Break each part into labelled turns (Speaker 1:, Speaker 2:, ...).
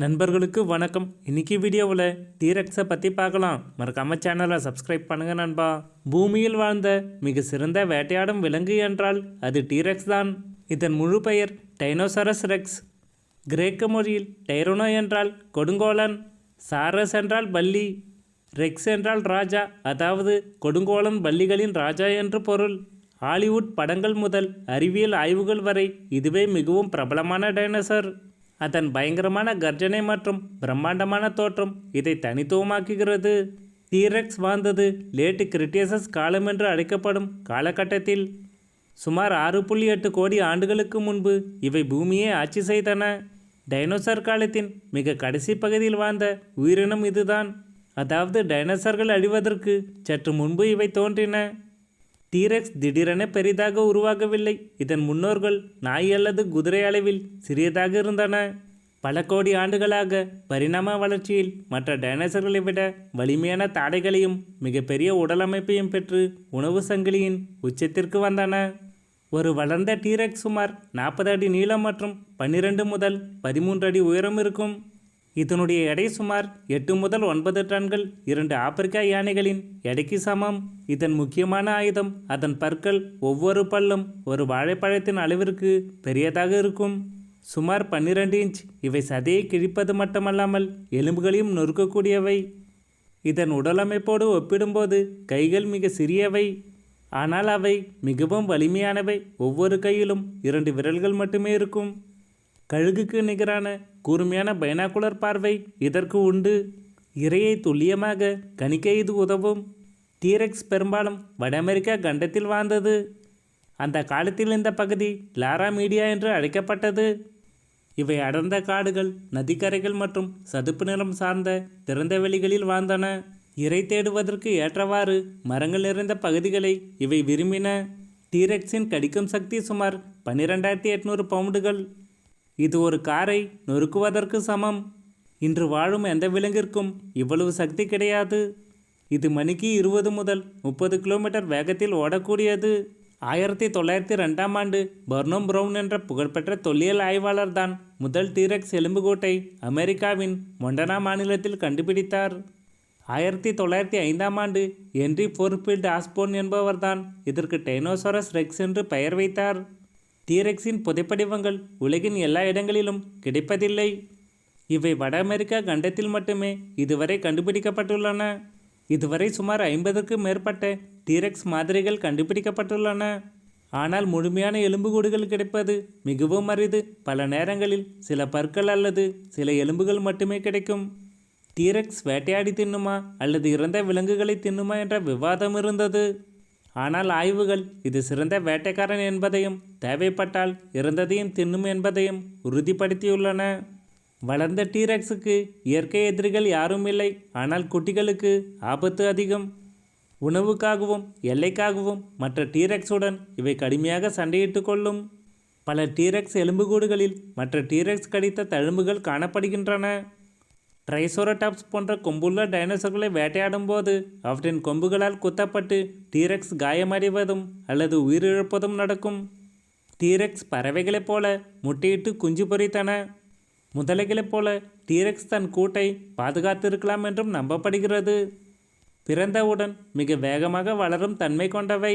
Speaker 1: நண்பர்களுக்கு வணக்கம். இன்னைக்கு வீடியோவில் டீரெக்ஸை பற்றி பார்க்கலாம். மறக்காம சேனலை சப்ஸ்கிரைப் பண்ணுங்க நண்பா. பூமியில் வாழ்ந்த மிக சிறந்த வேட்டையாடும் விலங்கு என்றால் அது டீரெக்ஸ் தான். இதன் முழு பெயர் டைனோசரஸ் ரெக்ஸ் கிரேக்க மொழியில் டைரோனோ என்றால் கொடுங்கோலன். சாரஸ் என்றால் பல்லி ரெக்ஸ் என்றால் ராஜா. அதாவது கொடுங்கோலன் பல்லிகளின் ராஜா என்று பொருள். ஹாலிவுட் படங்கள் முதல் அறிவியல் ஆய்வுகள் வரை இதுவே மிகவும் பிரபலமான டைனோசர் அதன் பயங்கரமான கர்ஜனை மற்றும் பிரம்மாண்டமான தோற்றம் இதை தனித்துவமாக்குகிறது. டீரெக்ஸ் வாழ்ந்தது லேட்டு கிரிட்டியசஸ் காலம் என்று அழைக்கப்படும் காலகட்டத்தில். சுமார் ஆறு புள்ளி எட்டு கோடி ஆண்டுகளுக்கு முன்பு இவை பூமியை ஆட்சி செய்தன. டைனோசர் காலத்தின் மிக கடைசி பகுதியில் வாழ்ந்த உயிரினம் இதுதான். அதாவது டைனோசர்கள் அழிவதற்கு சற்று முன்பு இவை தோன்றின. டீரெக்ஸ் திடீரென பெரிதாக உருவாகவில்லை. இதன் முன்னோர்கள் நாய் அல்லது குதிரை அளவில் சிறியதாக இருந்தன. பல கோடி ஆண்டுகளாக பரிணாம வளர்ச்சியில் மற்ற டைனோசர்களை விட வலிமையான தாடைகளையும் மிகப்பெரிய உடலமைப்பையும் பெற்று உணவு சங்கிலியின் உச்சத்திற்கு வந்தன. ஒரு வளர்ந்த டீரெக்ஸ் சுமார் நாற்பது அடி நீளம் மற்றும் பன்னிரண்டு முதல் பதிமூன்று அடி உயரம் இருக்கும். இதனுடைய எடை சுமார் எட்டு முதல் ஒன்பது டன்கள் இரண்டு ஆப்பிரிக்கா யானைகளின் எடைக்கு சமம். இதன் முக்கியமான ஆயுதம் அதன் பற்கள் ஒவ்வொரு பல்லும் ஒரு வாழைப்பழத்தின் அளவிற்கு பெரியதாக இருக்கும். சுமார் பன்னிரண்டு இன்ச். இவை சதையை கிழிப்பது மட்டுமல்லாமல் எலும்புகளையும் நொறுக்கக்கூடியவை. இதன் உடலமைப்போடு ஒப்பிடும்போது கைகள் மிக சிறியவை. ஆனால் அவை மிகவும் வலிமையானவை. ஒவ்வொரு கையிலும் இரண்டு விரல்கள் மட்டுமே இருக்கும். கழுகுக்கு நிகரான கூர்மையான பைனாகுலர் பார்வை இதற்கு உண்டு. இரையை துல்லியமாக கணிக்க இது உதவும். டீரெக்ஸ் பெரும்பாலும் வட அமெரிக்கா கண்டத்தில் வாழ்ந்தது. அந்த காலத்தில் இந்த பகுதி லாரா மீடியா என்று அழைக்கப்பட்டது. இவை அடர்ந்த காடுகள் நதிக்கரைகள் மற்றும் சதுப்பு நிறம் சார்ந்த திறந்த வெளிகளில் வாழ்ந்தன. இறை தேடுவதற்கு ஏற்றவாறு மரங்கள் நிறைந்த பகுதிகளை இவை விரும்பின. டீரெக்ஸின் கடிக்கும் சக்தி சுமார் பன்னிரெண்டாயிரத்தி எட்நூறு பவுண்டுகள். இது ஒரு காரை நொறுக்குவதற்கு சமம். இன்று வாழும் எந்த விலங்கிற்கும் இவ்வளவு சக்தி கிடையாது. இது மணிக்கு இருபது முதல் முப்பது கிலோமீட்டர் வேகத்தில் ஓடக்கூடியது. ஆயிரத்தி தொள்ளாயிரத்தி ரெண்டாம் ஆண்டு பர்னோம் ப்ரவுன் என்ற புகழ்பெற்ற தொல்லியல் ஆய்வாளர் தான் முதல் டீரெக்ஸ் எலும்புகோட்டை அமெரிக்காவின் மொண்டனா மாநிலத்தில் கண்டுபிடித்தார். ஆயிரத்தி தொள்ளாயிரத்தி ஐந்தாம் ஆண்டு என்றி ஃபோர்ஃபீல்டு ஆஸ்போன் என்பவர்தான் இதற்கு டைனோசரஸ் ரெக்ஸ் என்று பெயர் வைத்தார். டீரெக்ஸின் புதைப்படிவங்கள் உலகின் எல்லா இடங்களிலும் கிடைப்பதில்லை. இவை வட அமெரிக்கா கண்டத்தில் மட்டுமே இதுவரை கண்டுபிடிக்கப்பட்டுள்ளன. இதுவரை சுமார் ஐம்பதுக்கு மேற்பட்ட டீரெக்ஸ் மாதிரிகள் கண்டுபிடிக்கப்பட்டுள்ளன. ஆனால் முழுமையான எலும்புகூடுகள் கிடைப்பது மிகவும் அரிது. பல நேரங்களில் சில பற்கள் அல்லது சில எலும்புகள் மட்டுமே கிடைக்கும். டீரெக்ஸ் வேட்டையாடி தின்னுமா அல்லது இறந்த விலங்குகளை தின்னுமா என்ற விவாதம் இருந்தது. ஆனால் ஆய்வுகள் இது சிறந்த வேட்டைக்காரன் என்பதையும் தேவைப்பட்டால் இறந்ததையும் தின்னும் என்பதையும் உறுதிப்படுத்தியுள்ளன. வளர்ந்த டீரெக்ஸுக்கு இயற்கை எதிரிகள் யாரும் இல்லை. ஆனால் குட்டிகளுக்கு ஆபத்து அதிகம். உணவுக்காகவும் எல்லைக்காகவும் மற்ற டீரெக்ஸுடன் இவை கடுமையாக சண்டையிட்டு கொள்ளும். பல டீரெக்ஸ் எலும்புகூடுகளில் மற்ற டீரெக்ஸ் கடித்த தழும்புகள் காணப்படுகின்றன. ரைசோரடாப்ஸ் போன்ற கொம்புள்ள டைனோசர்களை வேட்டையாடும் போது அவற்றின் கொம்புகளால் குத்தப்பட்டு டீரெக்ஸ் காயமடைவதும் அல்லது உயிரிழப்பதும் நடக்கும். டீரெக்ஸ் பறவைகளைப் போல முட்டையிட்டு குஞ்சு பொரித்தன முதலைகளைப் போல டீரெக்ஸ் தன் கூட்டை பாதுகாத்திருக்கலாம் என்றும் நம்பப்படுகிறது. பிறந்தவுடன் மிக வேகமாக வளரும் தன்மை கொண்டவை.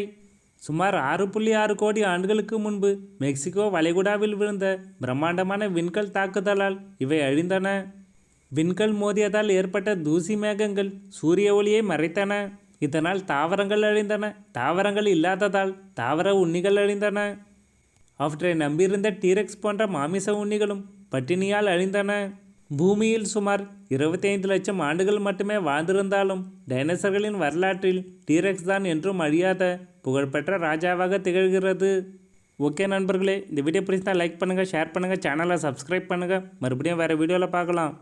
Speaker 1: சுமார் ஆறு புள்ளி ஆறு கோடி ஆண்டுகளுக்கு முன்பு மெக்சிகோ வளைகுடாவில் விழுந்த பிரம்மாண்டமான விண்கல் தாக்குதலால் இவை அழிந்தன. விண்கல் மோதியதால் ஏற்பட்ட தூசி மேகங்கள் சூரிய ஒளியை மறைத்தன. இதனால் தாவரங்கள் அழிந்தன. தாவரங்கள் இல்லாததால் தாவர உண்ணிகள் அழிந்தன. அவற்றை நம்பியிருந்த டீரெக்ஸ் போன்ற மாமிச உண்ணிகளும் பட்டினியால் அழிந்தன. பூமியில் சுமார் இருபத்தைந்து லட்சம் ஆண்டுகள் மட்டுமே வாழ்ந்திருந்தாலும் டைனோசர்களின் வரலாற்றில் டீரெக்ஸ் தான் என்றும் அழியாத புகழ்பெற்ற ராஜாவாக திகழ்கிறது. ஓகே நண்பர்களே இந்த வீடியோ பிடிச்சா லைக் பண்ணுங்கள் ஷேர் பண்ணுங்கள் சேனலை சப்ஸ்கிரைப் பண்ணுங்கள் மறுபடியும் வேறு வீடியோவில் பார்க்கலாம்.